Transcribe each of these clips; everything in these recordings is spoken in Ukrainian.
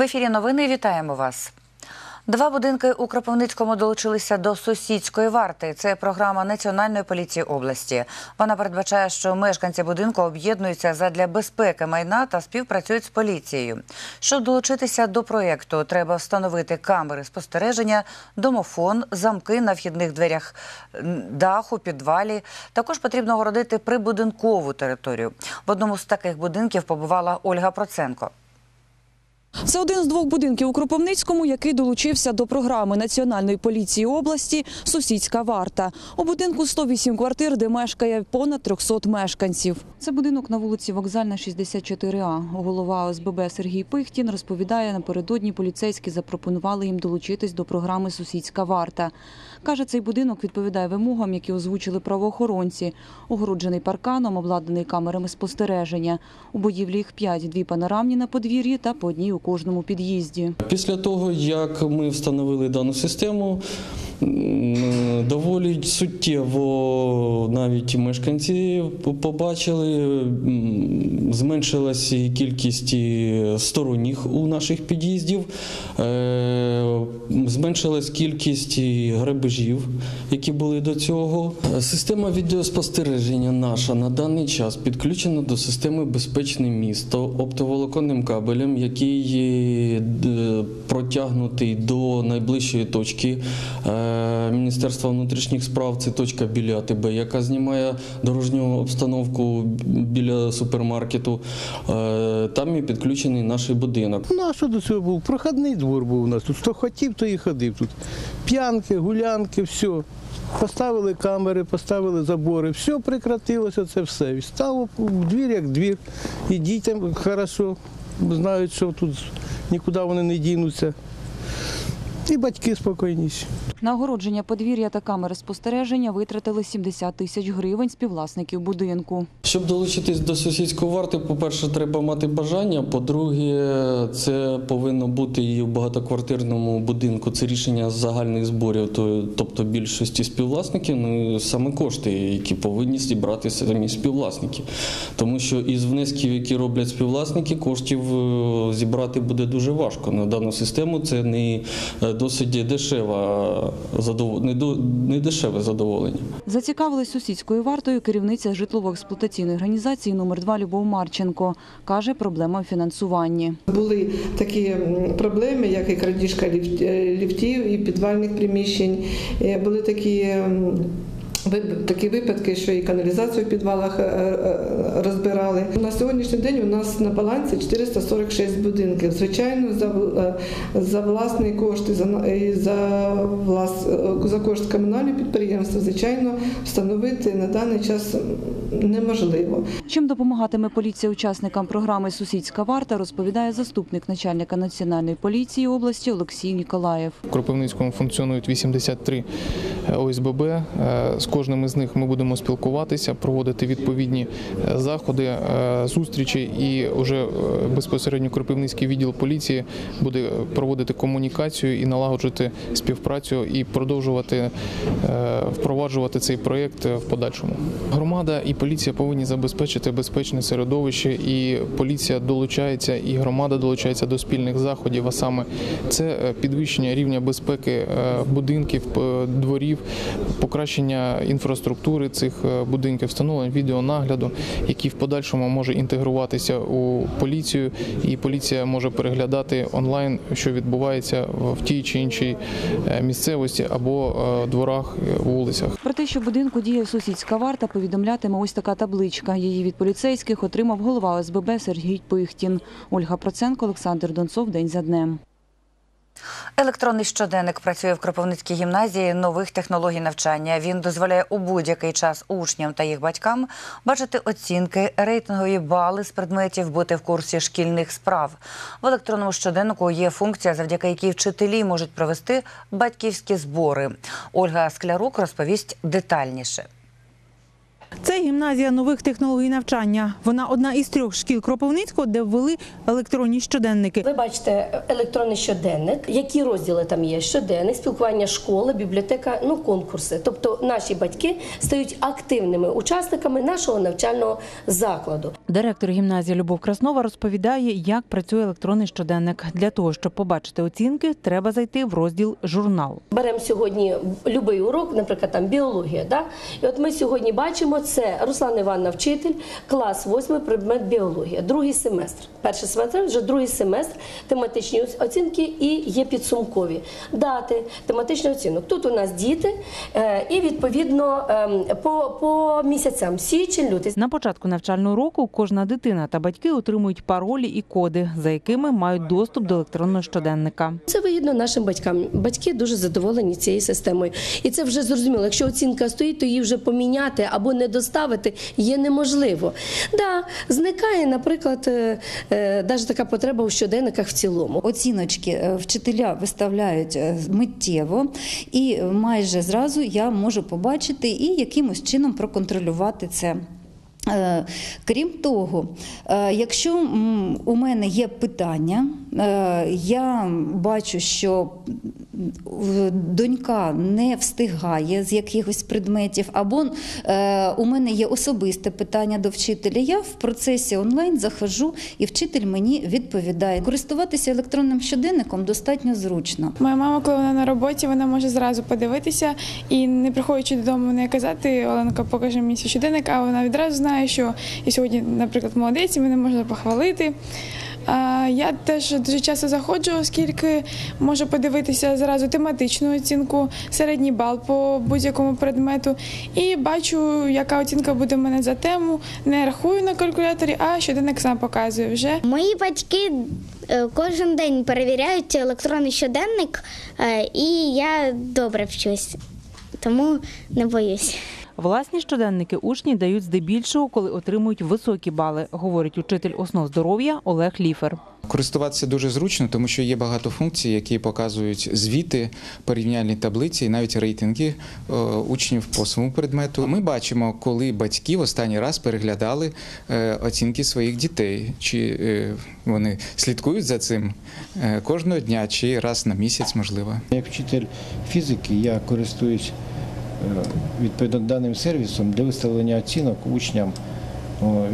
В ефірі новини вітаємо вас. Два будинки у Кропивницькому долучилися до сусідської варти. Це програма Національної поліції області. Вона передбачає, що мешканці будинку об'єднуються задля безпеки майна та співпрацюють з поліцією. Щоб долучитися до проєкту, треба встановити камери спостереження, домофон, замки на вхідних дверях даху, підвалі. Також потрібно огородити прибудинкову територію. В одному з таких будинків побувала Ольга Проценко. Це один з двох будинків у Кропивницькому, який долучився до програми Національної поліції області Сусідська варта. У будинку 108 квартир, де мешкає понад 300 мешканців. Це будинок на вулиці Вокзальна, 64А. Голова ОСББ Сергій Пихтін розповідає, напередодні поліцейські запропонували їм долучитись до програми Сусідська варта. Каже, цей будинок відповідає вимогам, які озвучили правоохоронці. Огороджений парканом, обладнаний камерами спостереження. У будівлі їх п'ять, дві панорамні на подвір'ї та по одній у кожному під'їзді. Після того, як ми встановили дану систему, доволі суттєво навіть мешканці побачили, зменшилась кількість сторонніх у наших під'їздів, е, зменшилась кількість грабежів, які були до цього. Система відеоспостереження наша на даний час підключена до системи Безпечне місто оптоволоконним кабелем, який протягнутий до найближчої точки е, Міністерства внутрішніх справ. Це точка біля АТБ, яка знімає дорожню обстановку біля супермаркету. Е, Там і підключений наш будинок. Ну а що до цього був? Проходний двор був у нас. Тут хто хотів, то і ходив. Тут п'янки, гулянки, все. Поставили камери, поставили забори, все прекратилося, це все. І двір як двір. І дітям хорошо, знають, що тут нікуди вони не дінуться. І батьки спокійніші. На огородження подвір'я та камери спостереження витратили 70 тисяч гривень співвласників будинку. Щоб долучитись до сусідської варти, по-перше, треба мати бажання. По-друге, це повинно бути і в багатоквартирному будинку. Це рішення загальних зборів, тобто більшості співвласників, ну і саме кошти, які повинні зібрати самі співвласники. Тому що із внесків, які роблять співвласники, коштів е, зібрати буде дуже важко. На дану систему це не е, досить дешева задов... не дешеве задоволення. Зацікавилась сусідською вартою керівниця житлово-експлуатаційної організації номер 2 Любов Марченко. Каже, проблема у фінансуванні. Були такі проблеми, як і крадіжка е, ліфтів і підвальних приміщень. Е, Були такі. Такі випадки, що і каналізацію в підвалах е, е, розбирали. На сьогоднішній день у нас на балансі 446 будинків. Звичайно, за, е, власні кошти, за, на- і за, влас, е, за кошт комунального підприємства, звичайно, встановити на даний час неможливо. Чим допомагатиме поліція учасникам програми Сусідська варта, розповідає заступник начальника національної поліції області Олексій Ніколаєв. В Кропивницькому функціонують 83 ОСББ. Е, З кожним із них ми будемо спілкуватися, проводити відповідні е, заходи, е, зустрічі, і вже е, безпосередньо Кропивницький відділ поліції буде проводити комунікацію і налагоджувати співпрацю і продовжувати е, впроваджувати цей проєкт в подальшому. Громада і поліція повинні забезпечити безпечне середовище, і поліція долучається, і громада долучається до спільних заходів. А саме це е, підвищення рівня безпеки е, будинків, дворів, покращення інфраструктури цих будинків, встановлення відеонагляду, який в подальшому може інтегруватися у поліцію, і поліція може переглядати онлайн, що відбувається в тій чи іншій е, місцевості або е, дворах, е, вулицях. Про те, що в будинку діє сусідська варта, повідомлятиме ось така табличка. Її від поліцейських отримав голова ОСББ Сергій Пихтін. Ольга Проценко, Олександр Донцов. День за днем. Електронний щоденник працює в Кропивницькій гімназії нових технологій навчання. Він дозволяє у будь-який час учням та їх батькам бачити оцінки, рейтингові бали з предметів, бути в курсі шкільних справ. В електронному щоденнику є функція, завдяки якій вчителі можуть провести батьківські збори. Ольга Склярук розповість детальніше. Це гімназія нових технологій навчання. Вона одна із трьох шкіл Кропивницького, де ввели електронні щоденники. Ви бачите електронний щоденник. Які розділи там є? Щоденник, спілкування школи, бібліотека, ну конкурси. Тобто наші батьки стають активними учасниками нашого навчального закладу. Директор гімназії Любов Краснова розповідає, як працює електронний щоденник. Для того, щоб побачити оцінки, треба зайти в розділ журнал. Беремо сьогодні будь-який урок, наприклад, там біологія. Да? І от ми сьогодні бачимо, це Руслана Івановна, вчитель, клас 8, предмет біологія, другий семестр. Перший семестр, вже другий семестр, тематичні оцінки і є підсумкові дати, тематичний оцінок. Тут у нас діти, е, і відповідно ем, по, по місяцям січень, лютий. На початку навчального року кожна дитина та батьки отримують паролі і коди, за якими мають доступ до електронного щоденника. Це вигідно нашим батькам. Батьки дуже задоволені цією системою. І це вже зрозуміло. Якщо оцінка стоїть, то її вже поміняти або не доставити є неможливо. Да, зникає, наприклад, е, е, навіть така потреба у щоденниках в цілому. Оціночки е, вчителя виставляють е, миттєво, і майже зразу я можу побачити і якимось чином проконтролювати це. Е, Крім того, е, якщо у мене є питання, е, я бачу, що донька не встигає з якихось предметів, або е, у мене є особисте питання до вчителя, я в процесі онлайн захожу і вчитель мені відповідає. Користуватися електронним щоденником достатньо зручно. Моя мама, коли вона на роботі, вона може зразу подивитися і не приходячи додому, не казати Оленка, покажи мені свій щоденник, а вона відразу знає, що я сьогодні, наприклад, молодець, і мене можна похвалити. Я теж дуже часто заходжу, оскільки можу подивитися зразу тематичну оцінку, середній бал по будь-якому предмету, і бачу, яка оцінка буде в мене за тему. Не рахую на калькуляторі, а щоденник сам показує вже. Мої батьки е, кожен день перевіряють електронний щоденник, е, і я добре вчусь, тому не боюсь. Власні щоденники учні дають здебільшого, коли отримують високі бали, говорить учитель основ здоров'я Олег Ліфер. Користуватися дуже зручно, тому що є багато функцій, які показують звіти, порівняльні таблиці і навіть рейтинги е, учнів по своєму предмету. Ми бачимо, коли батьки в останній раз переглядали е, оцінки своїх дітей, чи е, вони слідкують за цим кожного дня, чи раз на місяць, можливо. Як вчитель фізики я користуюсь відповідно даним сервісом для виставлення оцінок учням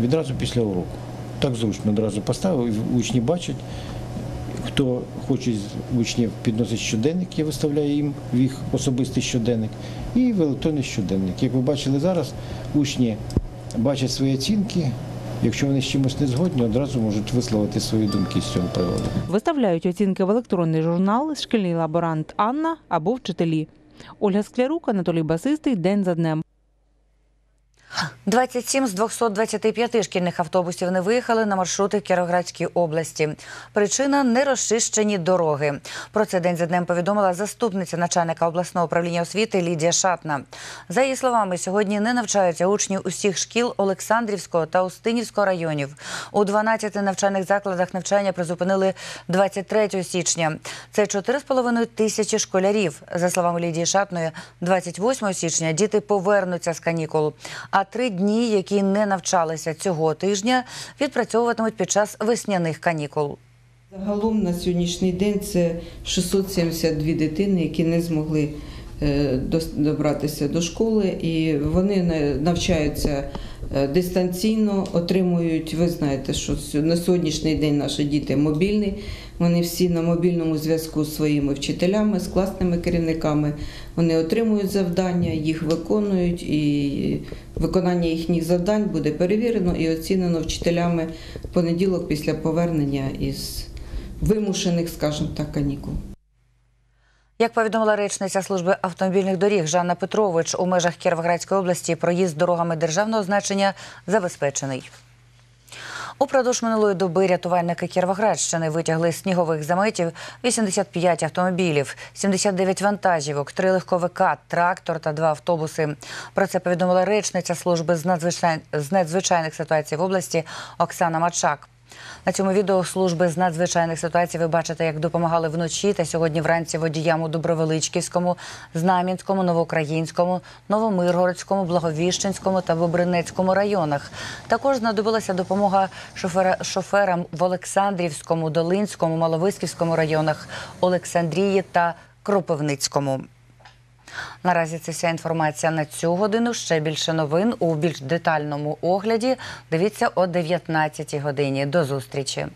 відразу після уроку. Так зручно одразу поставив, і учні бачать, хто хоче з учнів підносить щоденник, я виставляю їм в їх особистий щоденник і в електронний щоденник. Як ви бачили зараз, учні бачать свої оцінки. Якщо вони з чимось не згодні, одразу можуть висловити свої думки з цього приводу. Виставляють оцінки в електронний журнал шкільний лаборант Анна або вчителі. Ольга Склярук, Анатолій Басистий. День за днем. 27 з 225 шкільних автобусів не виїхали на маршрути в Кіровоградській області. Причина нерозчищені дороги. Про це день за днем повідомила заступниця начальника обласного управління освіти Лідія Шатна. За її словами, сьогодні не навчаються учні усіх шкіл Олександрівського та Устинівського районів. У 12 навчальних закладах навчання призупинили 23 січня. Це 4,5 тисячі школярів. За словами Лідії Шатної, 28 січня діти повернуться з канікул. А три дні, які не навчалися цього тижня, відпрацьовуватимуть під час весняних канікул. Загалом на сьогоднішній день це 672 дитини, які не змогли е, добратися до школи, і вони на- навчаються дистанційно, отримують. Ви знаєте, що на сьогоднішній день наші діти мобільні. Вони всі на мобільному зв'язку з своїми вчителями, з класними керівниками. Вони отримують завдання, їх виконують, і виконання їхніх завдань буде перевірено і оцінено вчителями в понеділок після повернення із вимушених, скажімо так, канікул. Як повідомила речниця служби автомобільних доріг Жанна Петрович, у межах Кіровоградської області проїзд дорогами державного значення забезпечений. Упродовж минулої доби рятувальники Кіровоградщини витягли з снігових заметів 85 автомобілів, 79 вантажівок, 3 легковика, трактор та 2 автобуси. Про це повідомила речниця служби з надзвичайних ситуацій в області Оксана Мачак. На цьому відео служби з надзвичайних ситуацій ви бачите, як допомагали вночі та сьогодні вранці водіям у Добровеличківському, Знам'янському, Новоукраїнському, Новомиргородському, Благовіщенському та Бобринецькому районах. Також знадобилася допомога шофера, шоферам в Олександрівському, Долинському, Маловиськівському районах, Олександрії та Кропивницькому. Наразі це вся інформація на цю годину. Ще більше новин у більш детальному огляді. Дивіться о 19 годині. До зустрічі.